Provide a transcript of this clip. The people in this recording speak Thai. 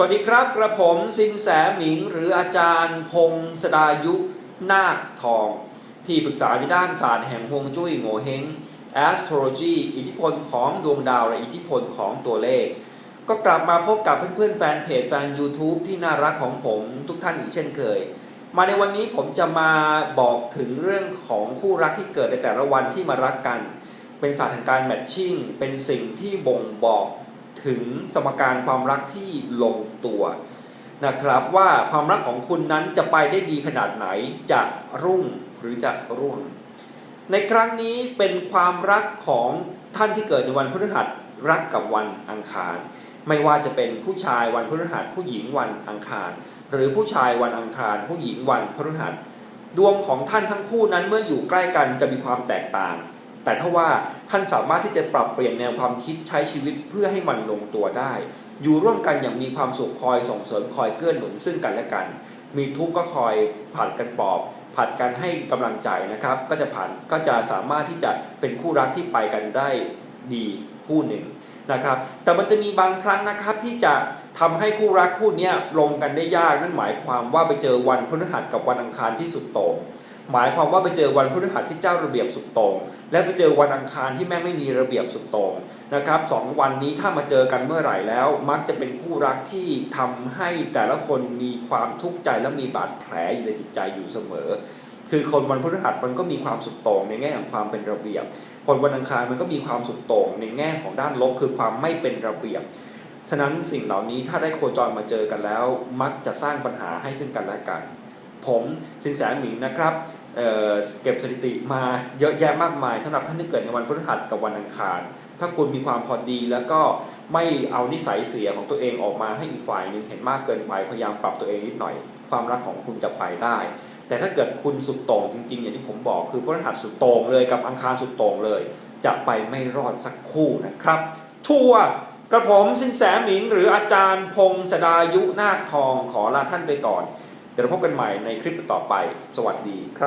สวัสดีครับ กระผมสินแสหมิง หรืออาจารย์พงศดายุนาคทอง ที่ปรึกษาในด้านศาสตร์แห่งฮวงจุ้ยโงเฮง astrology อิทธิพลของดวงดาว และอิทธิพลของตัวเลข ก็กลับมาพบกับเพื่อนๆ แฟนเพจแฟน YouTube ที่น่ารักของผมทุกท่านอีกเช่นเคย มาในวันนี้ผมจะมาบอกถึงเรื่องของคู่รักที่เกิดในแต่ละวันที่มารักกัน เป็นศาสตร์แห่งการแมทชิ่งเป็นสิ่งที่บ่งบอก ถึงสมการความรักที่ลงตัวนะครับว่าความรักของคุณนั้นจะไปได้ดีขนาดไหนจะรุ่งหรือจะร่วง ในครั้งนี้เป็นความรักของท่านที่เกิดในวันพฤหัสรักกับวันอังคาร ไม่ว่าจะเป็นผู้ชายวันพฤหัสผู้หญิงวันอังคาร หรือผู้ชายวันอังคาร ผู้หญิงวันพฤหัส ดวงของท่านทั้งคู่นั้นเมื่ออยู่ใกล้กันจะมีความแตกต่าง แต่ถ้าว่าท่านสามารถที่จะปรับเปลี่ยนแนวความคิดใช้ชีวิตเพื่อให้มันลงตัวได้ อยู่ร่วมกันอย่างมีความสุขคอยส่งเสริมคอยเกื้อหนุนซึ่งกันและกัน มีทุกข์ก็คอยผ่านกันปลอบผัดกันให้กำลังใจนะครับ ก็จะผ่านก็จะสามารถที่จะเป็นคู่รักที่ไปกันได้ดีคู่หนึ่ง นะครับ แต่มันจะมีบางครั้งนะครับที่จะทำให้คู่รักคู่นี้ลงกันได้ยากนั่นหมายความว่าไปเจอวันพฤหัสกับวันอังคารที่สุดโต่งหมายความว่าไปเจอวันพฤหัสที่เจ้าระเบียบสุดโต่งและไปเจอวันอังคารที่แม่ไม่มีระเบียบสุดโต่งนะครับสองวันนี้ถ้ามาเจอกันเมื่อไหร่แล้ว มักจะเป็นคู่รักที่ทำให้แต่ละคนมีความทุกข์ใจและมีบาดแผลอยู่ในจิตใจอยู่เสมอ คือคนวันพฤหัสมันก็มีความสุดโต่งในแง่ของความเป็นระเบียบ คนวันอังคารมันก็มีความสุดโต่งในแง่ของด้านลบคือความไม่เป็นระเบียบ ฉะนั้นสิ่งเหล่านี้ถ้าได้โคจรมาเจอกันแล้ว มักจะสร้างปัญหาให้ซึ่งกันและกัน ผมสินแสหมิงนะครับ เเก็บสถิติมาเยอะแยะมากมายสำหรับท่านที่เกิดในวันพฤหัสกับวันอังคาร ถ้าคุณมีความพอดีแล้วก็ไม่เอานิสัยเสียของตัวเองออกมาให้อีกฝ่ายหนึ่งเห็นมากเกินไปพยายามปรับตัวเองนิดหน่อย ความรักของคุณจะไปได้ แต่ถ้าเกิดคุณสุดโต่งจริงๆ อย่างที่ผมบอกคือพฤหัสสุดโต่งเลยกับอังคารสุดโต่งเลย จะไปไม่รอดสักคู่นะครับทัวร์กระผมสินแสหมิงหรืออาจารย์พงศดายุนาคทองขอลาท่านไปก่อนเดี๋ยวพบกันใหม่ในคลิปต่อไป สวัสดีครับ